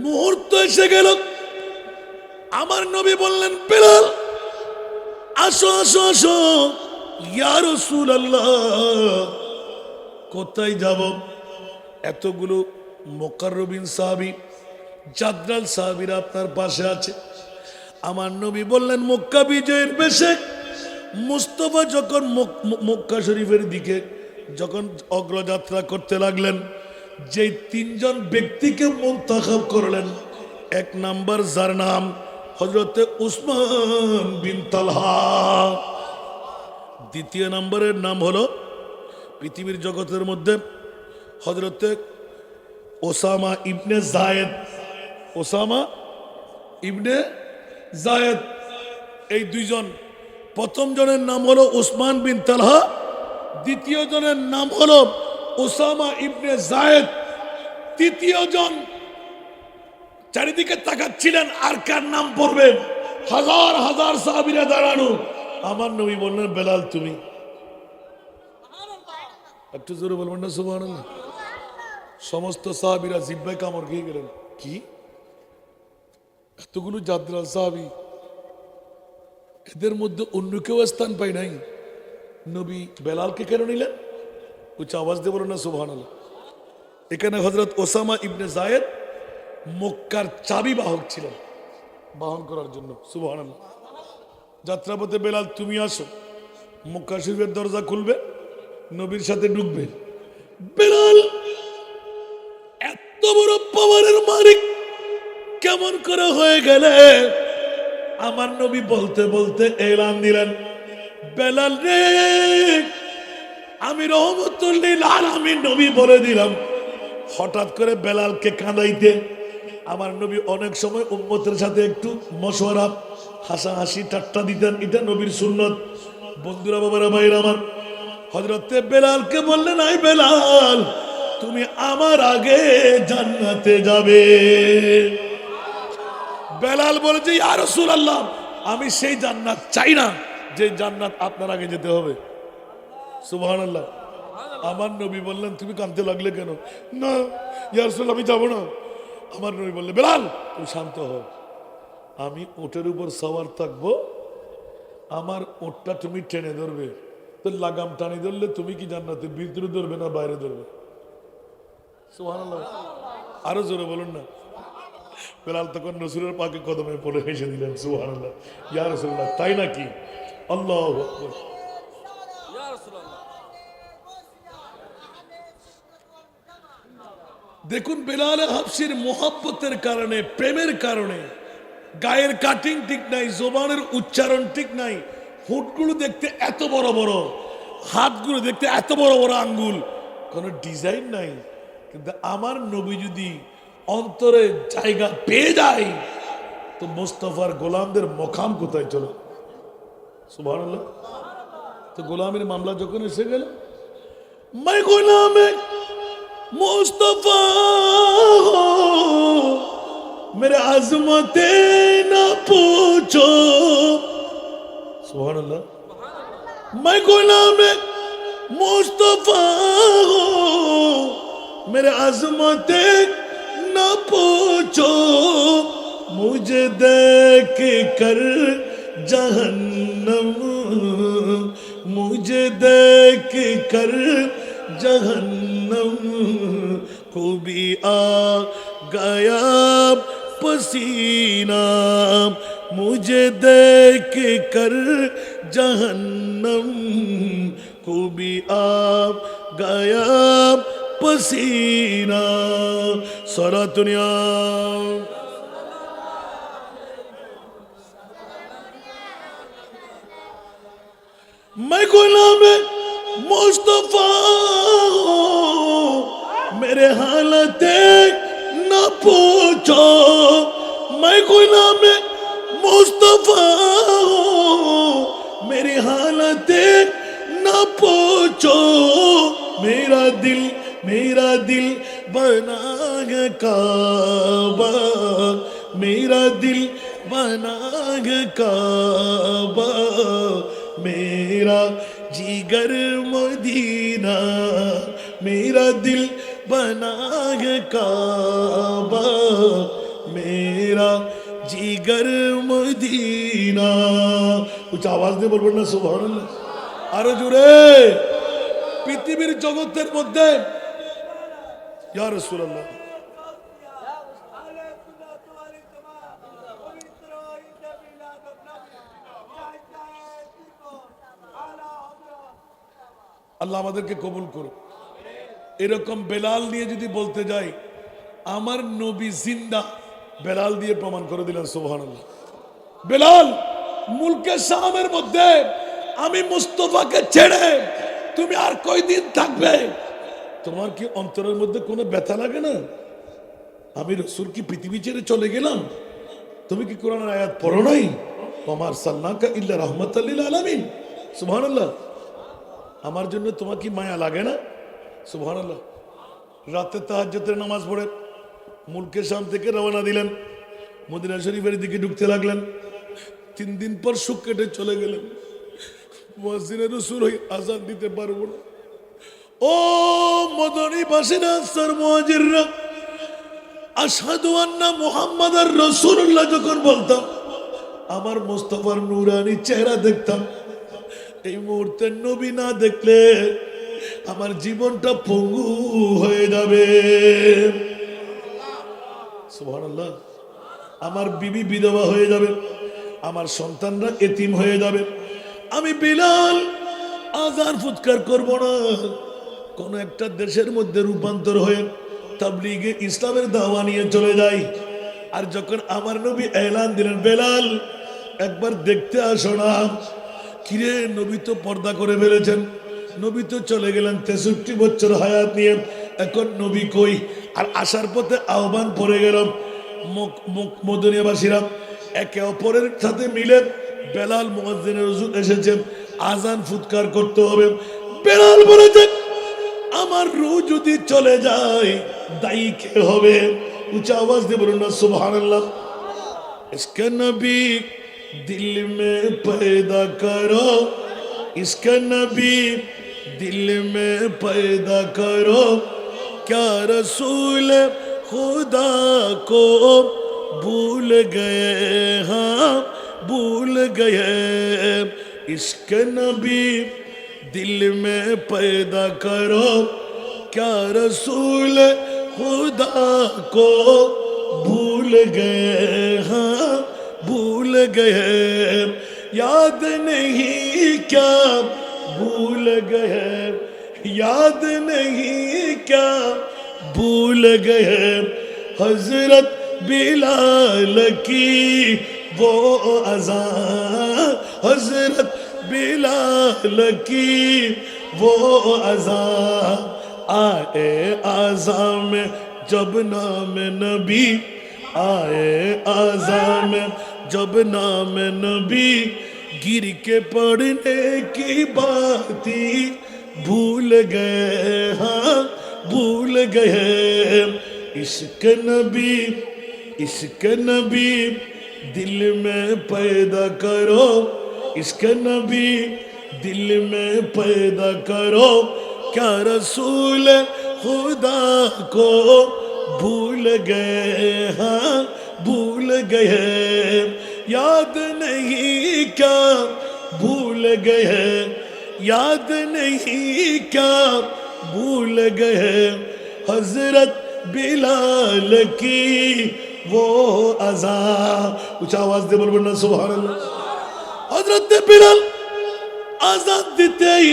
মুহূর্ত এসে গেল। আমার নবী বললেন, বেলাল, আসো আসো আসো। ইয়া রাসূলুল্লাহ, কোথায় যাব? এতগুলো মোকাররবিন সাহাবি জাদরাল সাহাবিরা আপনার পাশে আছে। আমার নবী বললেন, মক্কা বিজয়ের বেশে মুস্তফা যখন মক- মক্কা শরীফের দিকে যখন অগ্রযাত্রা করতে লাগলেন যে তিনজন ব্যক্তিকে মন্তখাব করলেন, এক নাম্বার যার নাম হজরতে উসমান বিন তালহা। দ্বিতীয় নম্বরের নাম হলো পৃথিবীর জগতের মধ্যে হজরতে Osama ibne Zayed Osama ibne Zayed এই দুইজন। প্রথম জনের নাম হলো ওসমান বিন তালহা, দ্বিতীয় জনের নাম হলো ওসামা ইবনে জায়েদ তৃতীয় জন চারিদিকে তাকাচ্ছিলেন, আর কার নাম পড়বেন? হাজার হাজার সাহাবিরা দাঁড়ানো। আমার নবী বললেন, বেলাল, তুমি। একটু জোরে বলবেন না সুবাহ সমস্ত সাহাবিরা জিব্বাই কামড় খেয়ে গেলেন। কি? এতগুলো জাদ্রাল সাহাবি। এদের মধ্যে অন্য কেউ স্থান পাই নাই। নবী বেলালকে কেন নিলেন? উচ্চ আওয়াজ দিয়ে বলেন না সুবাহ এখানে হজরত ওসামা ইবনে জায়েদ মক্কার চাবি বাহক ছিলেন বাহন করার জন্য সুবাহ যাত্রাপথে বেলাল, তুমি আসো। মক্কা শরীফের দরজা খুলবে, নবীর সাথে ঢুকবে। বেলাল, এত বড় পাওয়ারের মালিক, কেমন করে হয়ে গেলে? আমার নবী বলতে বলতে এলান দিলেন, বেলাল রে, আমি রহমতুল্লিল আর আমি নবী বলে দিলাম। হঠাৎ করে বেলালকে কাঁদাইতে আমার নবী অনেক সময় উম্মতের সাথে একটু মশওয়ারা, হাসাহাসি, ঠাট্টা দিতেন। এটা নবীর সুন্নত। বন্ধুরা, বাবারা, ভাইয়ের আমার হজরতে বেলালকে বললেন আই বেলাল, তুমি আমার আগে জান্নাতে যাবে। বেলাল বলেছে ইয়া রাসূলুল্লাহ, আমি সেই জান্নাত চাই না, যে জান্নাত আপনার আগে যেতে হবে। সুবহানাল্লাহ। আমার নবী বললেন, তুমি কাঁদতে লাগলে কেন? না, ইয়া রাসূলুল্লাহ, আমি যাব না। আমার নবী বললেন, বেলাল, তুমি শান্ত হও। আমি ওটের উপর সওয়ার থাকব। আমার ওটটা তুমি টেনে ধরবে। তো লাগাম টানি ধরলে তুমি কি জান্নাতে ভিতরে ধরবে না বাইরে ধরবে? আরও জোরে বলুন না। বেলাল তখন নসুরের পাকে কদমে পড়ে হেসে দিলেন রাসূলুল্লাহ, তাই নাকি? আল্লাহু দেখুন বেলাল হাফসির মোহাব্বতের কারণে, প্রেমের কারণে। গায়ের কাটিং ঠিক নাই, জোবানের উচ্চারণ ঠিক নাই। হুটগুলো দেখতে এত বড় বড়, হাতগুলো দেখতে এত বড় বড় আঙ্গুল। কোনো ডিজাইন নাই। কিন্তু আমার নবী যদি অন্তরে জায়গা পেয়ে যায়, তো মোস্তফার গোলামদের মকাম কোথায় চলো? তো গোলামের মামলা যখন এসে গেল مصطفیٰ ہو میرے عظمتیں نہ پوچھو۔ سبحان اللہ۔ میں کوئی نام ہے؟ مصطفیٰ۔ ہو میرے عظمتیں نہ پوچھو۔ مجھے دیکھ کر جہنم، مجھے دیکھ کر جہنم۔ جنم کو بھی آ گیا پسینہ، مجھے دیکھ کر جہنم کو بھی آ گیا پسینہ۔ سارا دنیا۔ میں کوئی نام ہے مصطفیٰ ہوں میرے حالت نہ پوچھو، میں غلام مصطفیٰ ہوں۔ میری حالت نہ پوچھو، میرا دل میرا دل بنا ہے کعبہ۔ میرا دل بنا ہے کعبہ۔ میرا جگر مدینہ، میرا دل बना है काबा मेरा जिगर मदीना कुछ आवाज দিয়ে বলবেন না সুবহানাল্লাহ আরো জোরে পৃথিবীর জগতের মধ্যে ইয়া রাসূলুল্লাহ আল্লাহ আমাদেরকে কবুল করুন এরকম বেলাল নিয়ে যদি বলতে যাই, আমার নবী জিন্দা বেলাল দিয়ে প্রমাণ করে দিলেন সোহান বেলাল, মুলকে শামের মধ্যে আমি মুস্তফাকে ছেড়ে তুমি আর কয়দিন থাকবে? তোমার কি অন্তরের মধ্যে কোনো ব্যথা লাগে না? আমি রসুল কি পৃথিবী ছেড়ে চলে গেলাম? তুমি কি কোরআনের আয়াত পড়ো নাই? আমার সাল্লাকা ইল্লা রহমত আলামিন। সুবহানাল্লাহ। আমার জন্য তোমার কি মায়া লাগে না? সুবহানাল্লাহ। রাতে তাহাজ্জতের নামাজ পড়ে মুলকে শাম থেকে রওনা দিলেন, মদিনা শরীফের দিকে ঢুকতে লাগলেন। তিন দিন পর সুখ কেটে চলে গেলেন। মসজিদের রসুল হয়ে আজান দিতে পারব না। ও মদনী বাসিনা সর মহাজিররা আসাদু আন্না মোহাম্মদ আর রসুল্লাহ যখন বলতাম, আমার মোস্তফার নুরানি চেহারা দেখতাম। এই মুহূর্তে নবী না দেখলে আমার জীবনটা পঙ্গু হয়ে যাবে। আমার বিবি বিধবা হয়ে যাবে। আমার সন্তানরা এতিম হয়ে যাবে। আমি বিলাল আজার ফুৎকার করব না। কোন একটা দেশের মধ্যে রূপান্তর হয়ে তাবলিগে ইসলামের দাওয়া নিয়ে চলে যাই। আর যখন আমার নবী এলান দিলেন, বেলাল, একবার দেখতে আসো না। কিরে, নবী তো পর্দা করে ফেলেছেন। নবী তো চলে গেলেন তেষট্টি বছর হায়াত নিয়ে এখন নবী কই আর আসার পথে আহ্বান পড়ে গেলাম মদনীয়বাসীরা একে অপরের সাথে মিলে বেলাল মুয়াজ্জিনের রসুল এসেছেন আজান ফুৎকার করতে হবে বেলাল বলেছেন আমার রু যদি চলে যায় দায়ী কে হবে উঁচা আওয়াজ দিয়ে বলুন না সুবহানাল্লাহ इसका नबी दिल में पैदा करो इसका नबी دل میں پیدا کرو، کیا رسول خدا کو بھول گئے؟ ہاں بھول گئے۔ اس کے نبی دل میں پیدا کرو، کیا رسول خدا کو بھول گئے؟ ہاں بھول گئے۔ یاد نہیں کیا بھول گئے۔ یاد نہیں کیا، بھول گئے۔ حضرت بلال کی وہ اذان حضرت بلال کی وہ اذان آئے آزاں میں جب نام نبی۔ آئے آزاں میں جب نام نبی۔ گر کے پڑھنے کی بات بھول گئے ہاں بھول گئے۔ اس کے نبی اس کے نبی، دل میں پیدا کرو۔ اس کے نبی، دل میں پیدا کرو۔ کیا رسول خدا کو بھول گئے ہاں بھول گئے۔ याद नहीं क्या भूल गए? याद नहीं क्या भूल गए? हजरत बिलाल की वो अजा। कुछ आवाज दे बोल बोलना सुबह हजरत बिलाल আজাদ দিতেই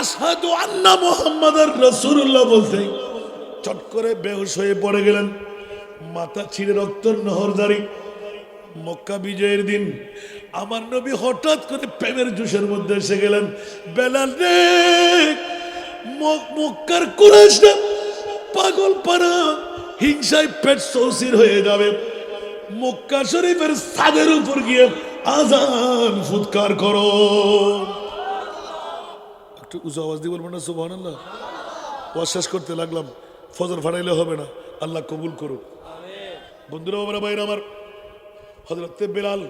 আসাদু আন্না মোহাম্মদ রসুল্লাহ বলতেই চট করে বেহুশ হয়ে পড়ে গেলেন। মাথা ছিঁড়ে রক্তর নহরদারি। মক্কা বিজয়ের দিন আমার নবী হঠাৎ করে প্রেমের জুসের মধ্যে এসে গেলেন মক- মক্কার কুরাইশ পাগল পারা হিংসায় পেট সৌসির হয়ে যাবে। মক্কা শরীফের সাদের উপর গিয়ে আজান ফুৎকার করো। একটু উঁচু আওয়াজ দিয়ে বলব না আল্লাহ শেষ করতে লাগলাম, ফজর ফাটাইলে হবে না, আল্লাহ কবুল করুক। বন্ধুরা বাইরে আমার হজরত বেলাল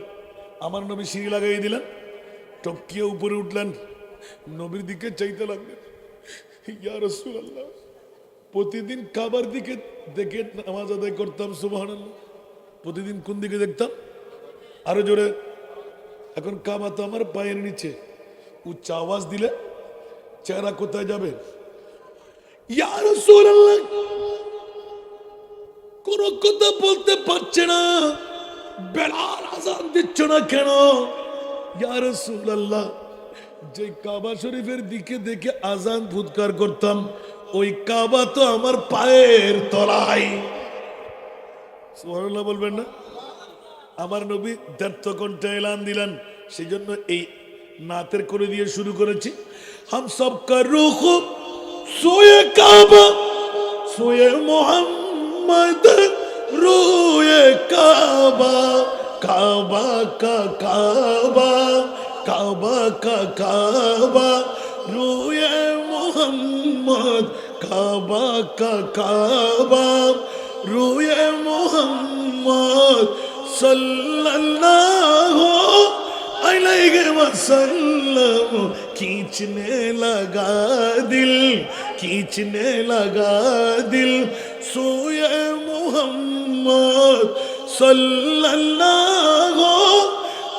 আমার নবী সিঁড়ি লাগাই দিলেন, টপকিয়ে উপরে উঠলেন। নবীর দিকে চাইতে লাগলেন, ইয়া রসুল প্রতিদিন কাবার দিকে দেখে নামাজ আদায় করতাম সুবহান প্রতিদিন কোন দিকে দেখতাম? আরও জোরে, এখন কাবা তো আমার পায়ের নিচে। উচ্চ আওয়াজ দিলে চেহারা কোথায় যাবে? কোন কথা বলতে পারছে না। বেলাল আজান দিচ্ছ না কেন? ইয়া রাসূলুল্লাহ, যে কাবা শরীফের দিকে দেখে আজান ফুৎকার করতাম, ওই কাবা তো আমার পায়ের তলায়। সুবহানাল্লাহ বলবেন না? আমার নবী দেড় কণ্ঠে এলান দিলেন সেই জন্য এই নাতের করে দিয়ে শুরু করেছি। হাম সব কা রুখ সোয়ে কাবা, সোয়ে মোহাম্মদ। রোয়ে কাবা কাবা কা কাবা কাবা কা কাবা রোয়ে মোহাম্মদ কাবা কা কাবা রোয়ে মোহাম্মদ सल्लल्लाहु अलैहि वसल्लम खींचने लगा दिल खींचने लगा दिल سوئے محمد صلی اللہ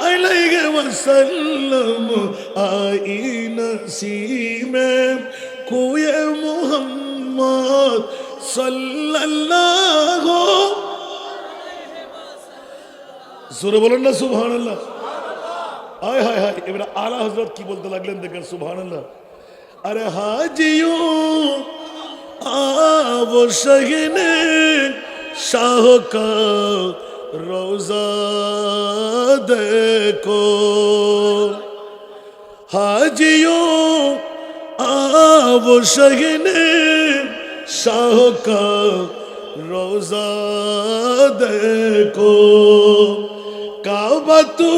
علیہ وسلم آئی نسیم کوئے محمد صلی اللہ সুরে বলেন না সুবহান আল্লাহ হায় হায় হায় এবার আলা হজরত কি বলতে লাগলেন দেখেন সুবহান আল্লাহ আরে হাজিও আবশহিনে শাহ কা রোজা দেখো। হাজিও আবশহিনে শাহ কা রোজা দেখো। কাবা তু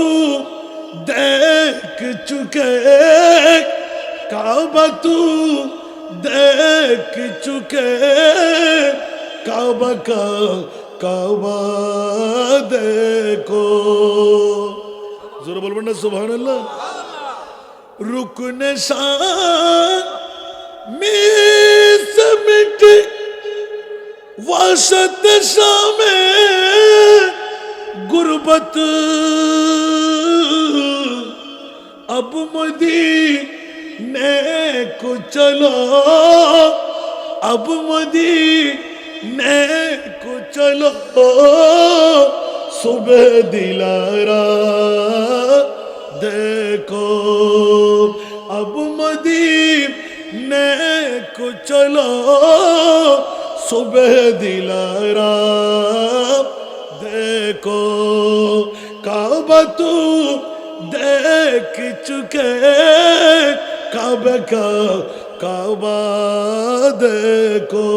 দেখ চুকে, কাবা তু देख चुके काबा का काबा देखो जोर बोलबो ना सुभान अल्लाह रुकन शान में समिट वसत शाम गुरबत अब मदीने نیک چلو اب مدی نیک چلو صبح دلارا دیکھو اب مدی نیک چلو صبح دلارا دیکھو کعبہ تو دیکھ چکے কাবে কাবা কো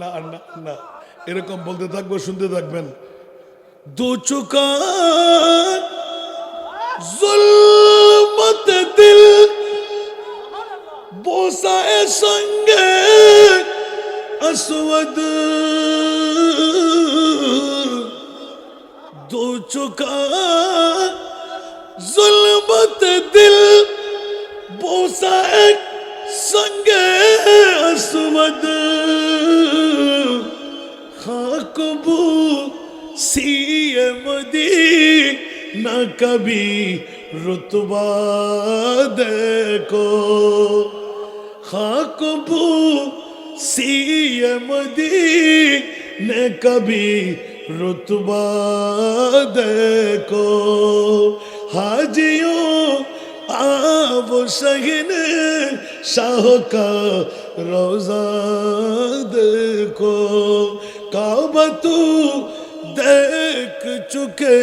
না না না এরকম বলতে থাকব শুনতে থাকবেন দু চুকা জুলমত দিল বোসায় সঙ্গে আসওয়াদ দু চুকা না কবি রতবা দেখো। খাকবু সিয়মদি নে কবি রতবা দেখো। হাজিও আব সহিন শাহ কা রোজা দেখো। কাবা তু দেখ চুকে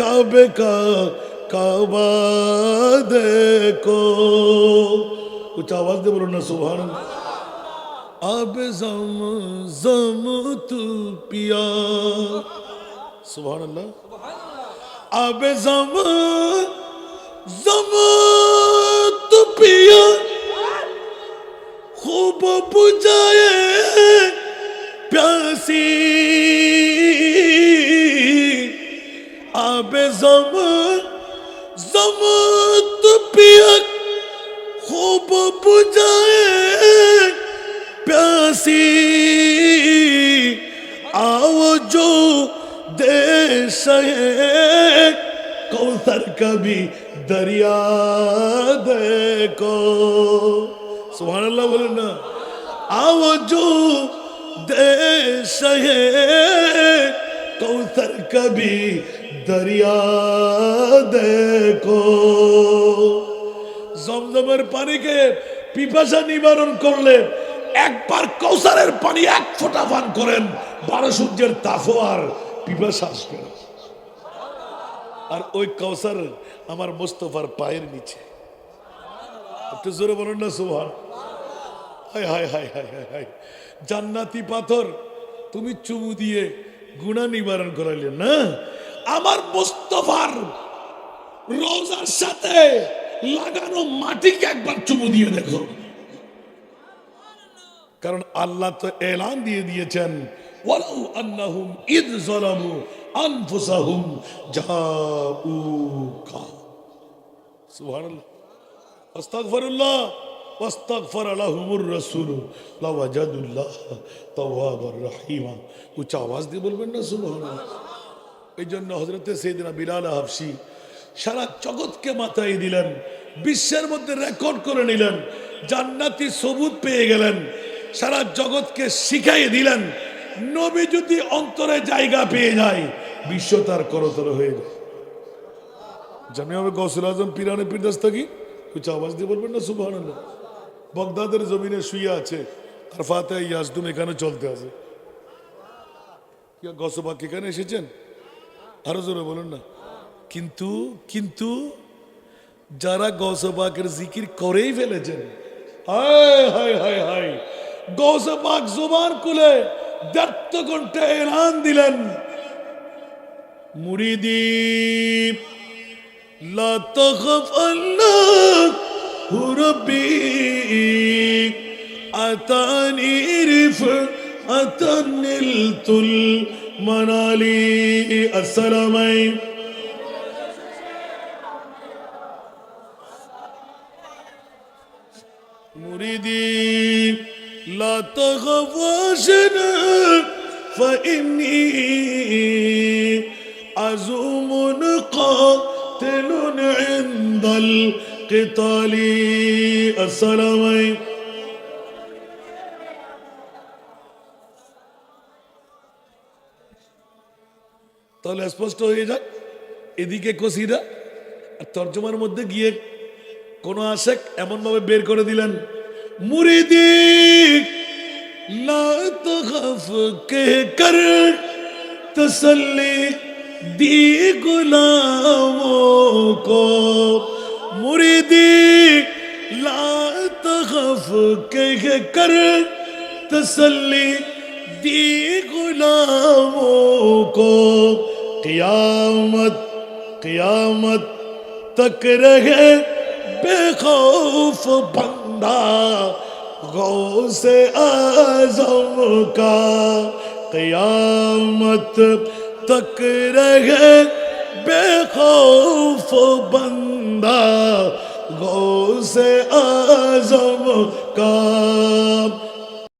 কাবে কাবা দেখো উচ্চ আওয়াজ দিয়ে বলুন না সুভান আব জম জম তু পিয়া সুভান আল্লাহ আব জম জম তু পিয়া খুব বুঝায় প্যাসি بے زمان زمان پیک خوب بجائے پیاسی. آو جو دیش ہے، کوثر کبھی دریا دیکھو. سبحان اللہ بولنا آو جو دیش ہے، کوثر کبھی দরিয়া দেখো। জমজমের পানিকে পিপাসা নিবারণ করলেন একবার কৌসারের পানি এক ফোঁটা পান করেন, বারো সূর্যের তাফও আর পিপাসা আসবে আর ওই কৌসার আমার মোস্তফার পায়ের নিচে। একটু জোরে বলুন না সুভান হায় হায় হায় হায়। জান্নাতি পাথর, তুমি চুমু দিয়ে গুণা নিবারণ করাইলেন, না? আমার মোস্তফার রোজার সাথে লাগানো মাটিকে একবার চুমু দিয়ে দেখো। কারণ আল্লাহ তো এলান দিয়ে দিয়েছেন উচ্চ আওয়াজ দিয়ে বলবেন না, সুবহানাল্লাহ। এই জন্য হজরতে সেইদিনা বিলাল হাফসি সারা জগৎকে মাথায় দিলেন, বিশ্বের মধ্যে রেকর্ড করে নিলেন, জান্নাতি সবুত পেয়ে গেলেন, সারা জগৎকে শিখাই দিলেন, নবী যদি অন্তরে জায়গা পেয়ে যায়, বিশ্ব তার করতর হয়ে যায়। জানি হবে গসুল আজম পিরানে পিরদাস থাকি কিছু আওয়াজ দিয়ে বলবেন না? সুবাহ বগদাদের জমিনে শুয়ে আছে, আর ফাতে ইয়াজদুম এখানে চলতে আছে। গসবাক এখানে এসেছেন? আরো জোরে বলুন না কিন্তু কিন্তু যারা গৌসবাকের জিকির করেই ফেলেছেন হায় হায় হায় হায় গৌসবাক জোবান খুলে দেড় ঘন্টা এলান দিলেন মুরিদি لا تخف الله ربي أتاني رفعة نلت المنالي السلامين مريدي لا تخف واشنا فإني عزوم قاتل عند القتال. السلامين তাহলে স্পষ্ট হয়ে যাক, এদিকে কসিরা আর তর্জমার মধ্যে গিয়ে কোন আশেক এমনভাবে বের করে দিলেন, মুরিদি তসলি দি গুলাম কো, মুরিদি, লা তখফ কর, তসল্লি قیامت قیامت تک رہے بے خوف بندہ، غوث اعظم کا۔ قیامت تک رہے بے خوف بندہ، غوث اعظم کا۔